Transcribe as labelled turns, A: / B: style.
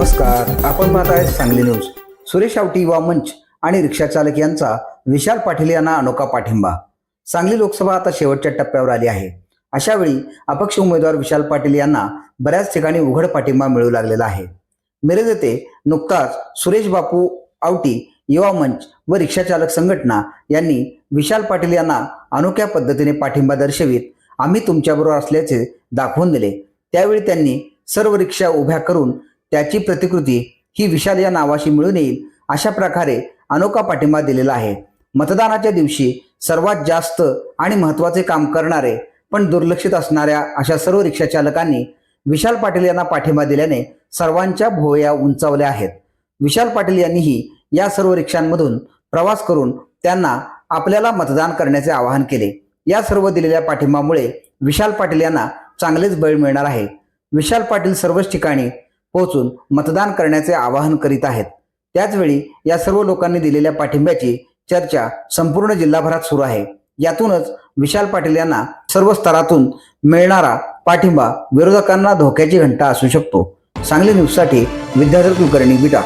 A: नमस्कार. आपण पाहत आहे सांगली न्यूज. सुरेश आवटी युवा मंच आणि रिक्षा चालक यांचा विशाल पाटील यांना अनोखा पाठिंबा. सांगली लोकसभा आता शेवटच्या टप्प्यावर आली आहे. अशा वेळी अपक्ष उमेदवार विशाल पाटील यांना बऱ्याच ठिकाणी उघड पाठिंबा मिळू लागलेला आहे. मिरज येथे नुकताच सुरेश बापू आवटी युवा मंच व रिक्षा चालक संघटना यांनी विशाल पाटील यांना अनोख्या पद्धतीने पाठिंबा दर्शवित आम्ही तुमच्याबरोबर असल्याचे दाखवून दिले. त्यावेळी त्यांनी सर्व रिक्षा उभ्या करून त्याची प्रतिकृती ही विशाल या नावाशी मिळून येईल अशा प्रकारे अनोखा पाठिंबा दिलेला आहे. मतदानाच्या दिवशी सर्वात जास्त आणि महत्त्वाचे काम करणारे पण दुर्लक्षित असणाऱ्या अशा सर्व रिक्षा चालकांनी विशाल पाटील यांना पाठिंबा दिल्याने सर्वांच्या भोवया उंचावल्या आहेत. विशाल पाटील यांनीही या सर्व रिक्षांमधून प्रवास करून त्यांना आपल्याला मतदान करण्याचे आवाहन केले. या सर्व दिलेल्या पाठिंबामुळे विशाल पाटील यांना चांगलेच बळ मिळणार आहे. विशाल पाटील सर्वच ठिकाणी पोहोचून मतदान करण्याचे आवाहन करीत आहेत. त्याचवेळी या सर्व लोकांनी दिलेल्या पाठिंब्याची चर्चा संपूर्ण जिल्हाभरात सुरू आहे. यातूनच विशाल पाटील यांना सर्व स्तरातून मिळणारा पाठिंबा विरोधकांना धोक्याची घंटा असू शकतो. सांगली न्यूजसाठी विद्याधर कुलकर्णी विटा